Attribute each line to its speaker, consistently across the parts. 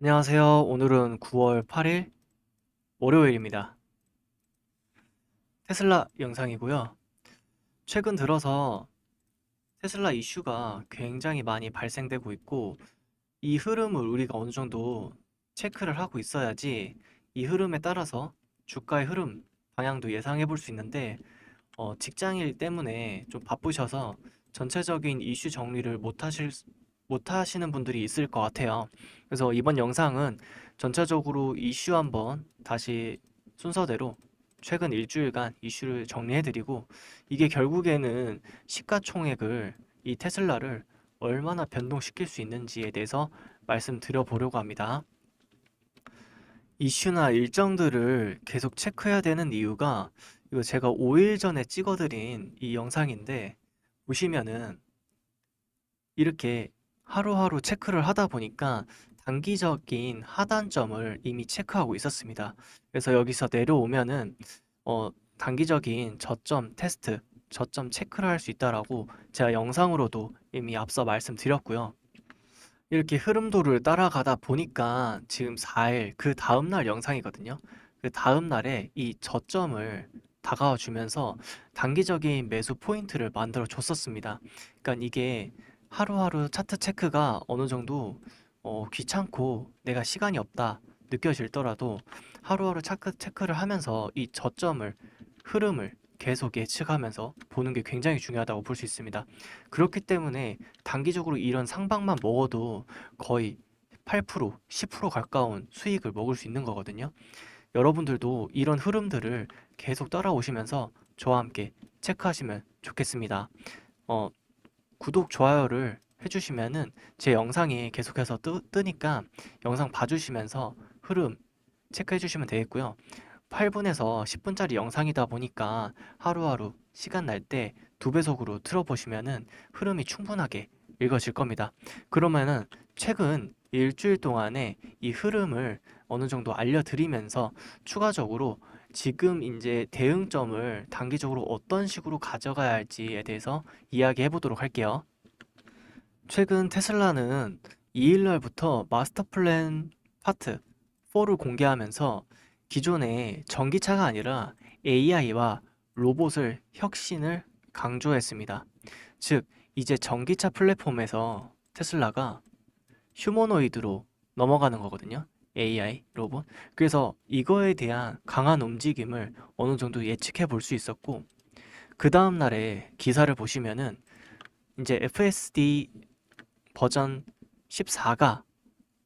Speaker 1: 안녕하세요. 오늘은 9월 8일 월요일입니다. 테슬라 영상이고요. 최근 들어서 테슬라 이슈가 굉장히 많이 발생되고 있고 이 흐름을 우리가 어느 정도 체크를 하고 있어야지 이 흐름에 따라서 주가의 흐름 방향도 예상해 볼 수 있는데 어, 직장일 때문에 좀 바쁘셔서 전체적인 이슈 정리를 못 하실 못 하시는 분들이 있을 것 같아요. 그래서 이번 영상은 전체적으로 이슈 한번 다시 순서대로 최근 일주일간 이슈를 정리해드리고 이게 결국에는 시가총액을 이 테슬라를 얼마나 변동시킬 수 있는지에 대해서 말씀드려 보려고 합니다. 이슈나 일정들을 계속 체크해야 되는 이유가 이거 제가 5일 전에 찍어드린 이 영상인데 보시면은 이렇게 하루하루 체크를 하다 보니까 단기적인 하단점을 이미 체크하고 있었습니다. 그래서 여기서 내려오면은 어, 단기적인 저점 테스트, 저점 체크를 할 수 있다라고 제가 영상으로도 이미 앞서 말씀드렸고요. 이렇게 흐름도를 따라가다 보니까 지금 4일 그 다음 날 영상이거든요. 그 다음 날에 이 저점을 다가와 주면서 단기적인 매수 포인트를 만들어 줬었습니다. 그러니까 이게 하루하루 차트 체크가 어느 정도 어, 귀찮고 내가 시간이 없다 느껴질더라도 하루하루 차트 체크를 하면서 이 저점을 흐름을 계속 예측하면서 보는 게 굉장히 중요하다고 볼 수 있습니다. 그렇기 때문에 단기적으로 이런 상방만 먹어도 거의 8%, 10% 가까운 수익을 먹을 수 있는 거거든요. 여러분들도 이런 흐름들을 계속 따라오시면서 저와 함께 체크하시면 좋겠습니다. 어, 구독, 좋아요를 해주시면은 제 영상이 계속해서 뜨, 뜨니까 영상 봐주시면서 흐름 체크해 주시면 되겠고요. 8분에서 10분짜리 영상이다 보니까 하루하루 시간 날 때 두 배속으로 틀어보시면은 흐름이 충분하게 읽어질 겁니다. 그러면은 최근 일주일 동안의 이 흐름을 어느 정도 알려드리면서 추가적으로 지금 이제 대응점을 단기적으로 어떤 식으로 가져가야 할지에 대해서 이야기해 보도록 할게요. 최근 테슬라는 2일 날부터 마스터 플랜 파트 4를 공개하면서 기존의 전기차가 아니라 AI와 로봇을 혁신을 강조했습니다. 즉, 이제 전기차 플랫폼에서 테슬라가 휴머노이드로 넘어가는 거거든요. AI, 로봇. 그래서 이거에 대한 강한 움직임을 어느 정도 예측해 볼 수 있었고, 그 다음 날에 기사를 보시면은 이제 FSD 버전 14가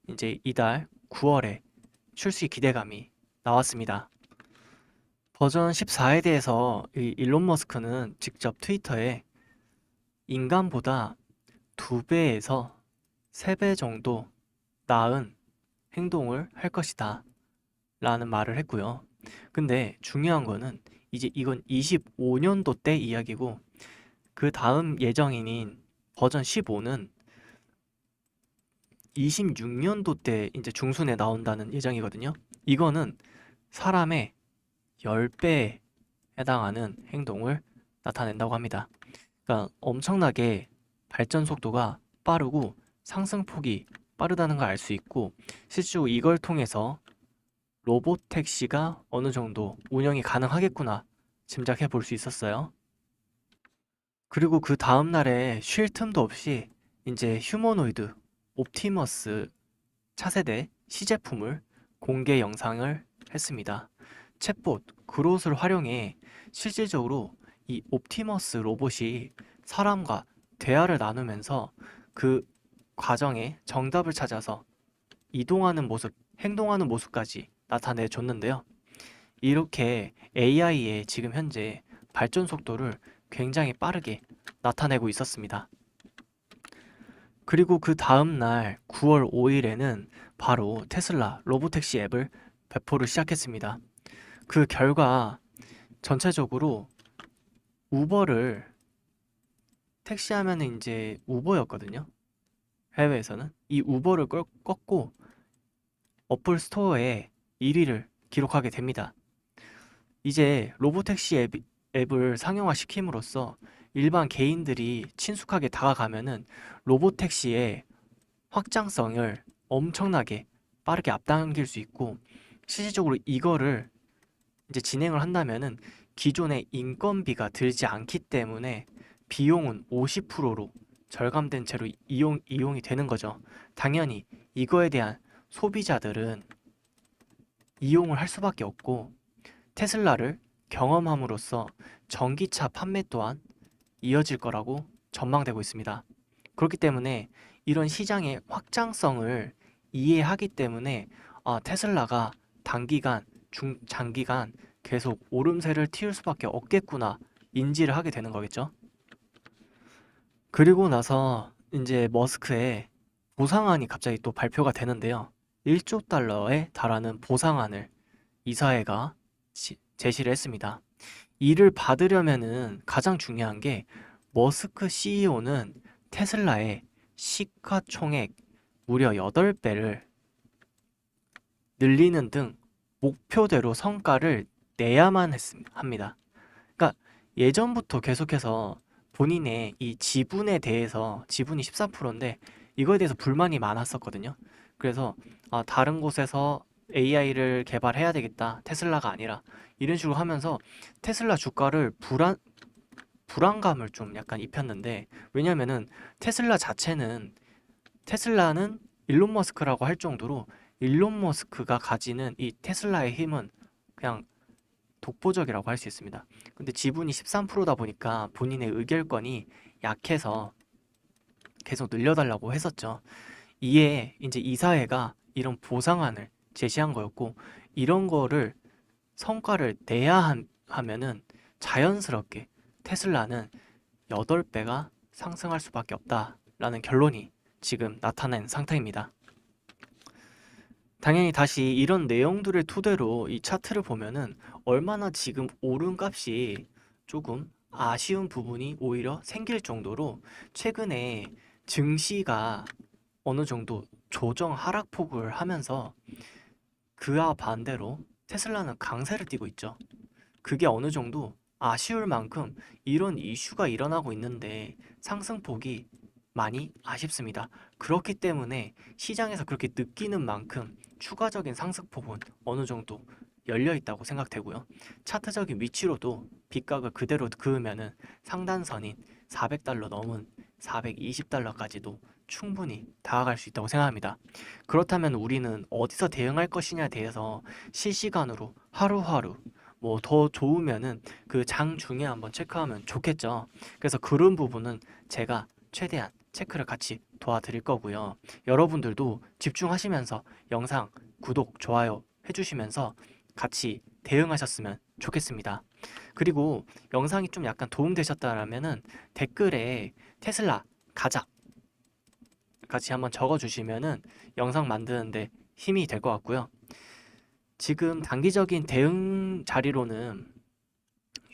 Speaker 1: 이제 이달 9월에 출시 기대감이 나왔습니다. 버전 14에 대해서 이 일론 머스크는 직접 트위터에 인간보다 두 배에서 세배 정도 나은 행동을 할 것이다. 라는 말을 했고요. 근데 중요한 거는 이제 이건 25년도 때 이야기고 그 다음 예정인 버전 15는 26년도 때 이제 중순에 나온다는 예정이거든요. 이거는 사람의 10배에 해당하는 행동을 나타낸다고 합니다. 그러니까 엄청나게 발전 속도가 빠르고 상승폭이 빠르다는 걸 알 수 있고 실제로 이걸 통해서 로봇 택시가 어느 정도 운영이 가능하겠구나 짐작해 볼 수 있었어요. 그리고 그 다음 날에 쉴 틈도 없이 이제 휴머노이드 옵티머스 차세대 시제품을 공개 영상을 했습니다. 챗봇 그롯을 활용해 실질적으로 이 옵티머스 로봇이 사람과 대화를 나누면서 그 과정에 정답을 찾아서 이동하는 모습, 행동하는 모습까지 나타내 줬는데요. 이렇게 AI의 지금 현재 발전 속도를 굉장히 빠르게 나타내고 있었습니다. 그리고 그 다음 날 9월 5일에는 바로 테슬라 로보택시 앱을 배포를 시작했습니다. 그 결과 전체적으로 우버를 택시하면 이제 우버였거든요. 해외에서는 이 우버를 꺾- 꺾고 어플 스토어에 1위를 기록하게 됩니다. 이제 로보택시 앱, 앱을 상용화 시킴으로써 일반 개인들이 친숙하게 다가가면은 로보택시의 확장성을 엄청나게 빠르게 앞당길 수 있고 실질적으로 이거를 이제 진행을 한다면은 기존의 인건비가 들지 않기 때문에 비용은 50%로 절감된 채로 이용, 이용이 되는 거죠. 당연히 이거에 대한 소비자들은 이용을 할 수밖에 없고 테슬라를 경험함으로써 전기차 판매 또한 이어질 거라고 전망되고 있습니다. 그렇기 때문에 이런 시장의 확장성을 이해하기 때문에 아, 테슬라가 단기간, 중, 장기간 계속 오름세를 틔울 수밖에 없겠구나 인지를 하게 되는 거겠죠. 그리고 나서 이제 머스크의 보상안이 갑자기 또 발표가 되는데요. 1조 달러에 달하는 보상안을 이사회가 지- 제시를 했습니다. 이를 받으려면은 가장 중요한 게 머스크 CEO는 테슬라의 시가총액 무려 8배를 늘리는 등 목표대로 성과를 내야만 했습니다. 그러니까 예전부터 계속해서 본인의 이 지분에 대해서 지분이 14%인데 이거에 대해서 불만이 많았었거든요. 그래서 아, 다른 곳에서 AI를 개발해야 되겠다. 테슬라가 아니라 이런 식으로 하면서 테슬라 주가를 불안 불안감을 좀 약간 입혔는데 왜냐면은 테슬라 자체는 테슬라는 일론 머스크라고 할 정도로 일론 머스크가 가지는 이 테슬라의 힘은 그냥 독보적이라고 할 수 있습니다. 근데 지분이 13%다 보니까 본인의 의결권이 약해서 계속 늘려달라고 했었죠. 이에 이제 이사회가 이런 보상안을 제시한 거였고 이런 거를 성과를 내야 한- 하면은 자연스럽게 테슬라는 8배가 상승할 수밖에 없다라는 결론이 지금 나타낸 상태입니다. 당연히 다시 이런 내용들을 토대로 이 차트를 보면은 얼마나 지금 오른 값이 조금 아쉬운 부분이 오히려 생길 정도로 최근에 증시가 어느 정도 조정 하락폭을 하면서 그와 반대로 테슬라는 강세를 띠고 있죠. 그게 어느 정도 아쉬울 만큼 이런 이슈가 일어나고 있는데 상승폭이 많이 아쉽습니다. 그렇기 때문에 시장에서 그렇게 느끼는 만큼 추가적인 상승 폭은 어느 정도 열려 있다고 생각되고요. 차트적인 위치로도 빗각을 그대로 그으면은 상단선인 400달러 넘은 420달러까지도 충분히 다가갈 수 있다고 생각합니다. 그렇다면 우리는 어디서 대응할 것이냐에 대해서 실시간으로 하루하루 뭐 더 좋으면은 그 장 중에 한번 체크하면 좋겠죠. 그래서 그런 부분은 제가 최대한 체크를 같이 도와드릴 거고요. 여러분들도 집중하시면서 영상 구독, 좋아요 해주시면서 같이 대응하셨으면 좋겠습니다. 그리고 영상이 좀 약간 도움되셨다라면은 댓글에 테슬라 가자 같이 한번 적어주시면은 영상 만드는데 힘이 될 것 같고요. 지금 단기적인 대응 자리로는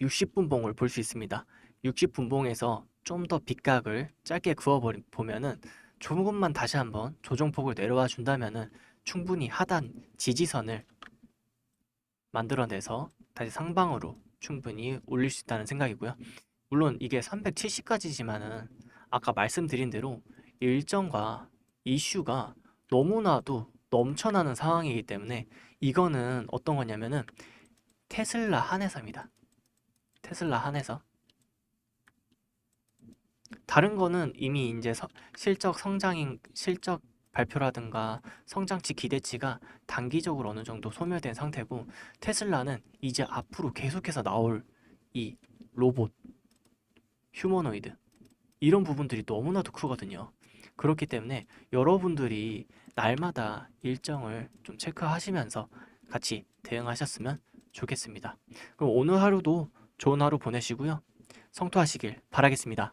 Speaker 1: 60분봉을 볼 수 있습니다. 60분봉에서 좀 더 빗각을 짧게 그어 보면은 조금만 다시 한번 조정폭을 내려와 준다면은 충분히 하단 지지선을 만들어내서 다시 상방으로 충분히 올릴 수 있다는 생각이고요. 물론 이게 370까지지만은 아까 말씀드린 대로 일정과 이슈가 너무나도 넘쳐나는 상황이기 때문에 이거는 어떤 거냐면은 테슬라 한해서입니다. 테슬라 한해서. 다른 거는 이미 이제 서- 실적 성장인 실적 발표라든가 성장치 기대치가 단기적으로 어느 정도 소멸된 상태고 테슬라는 이제 앞으로 계속해서 나올 이 로봇, 휴머노이드 이런 부분들이 너무나도 크거든요. 그렇기 때문에 여러분들이 날마다 일정을 좀 체크하시면서 같이 대응하셨으면 좋겠습니다. 그럼 오늘 하루도 좋은 하루 보내시고요. 성토하시길 바라겠습니다.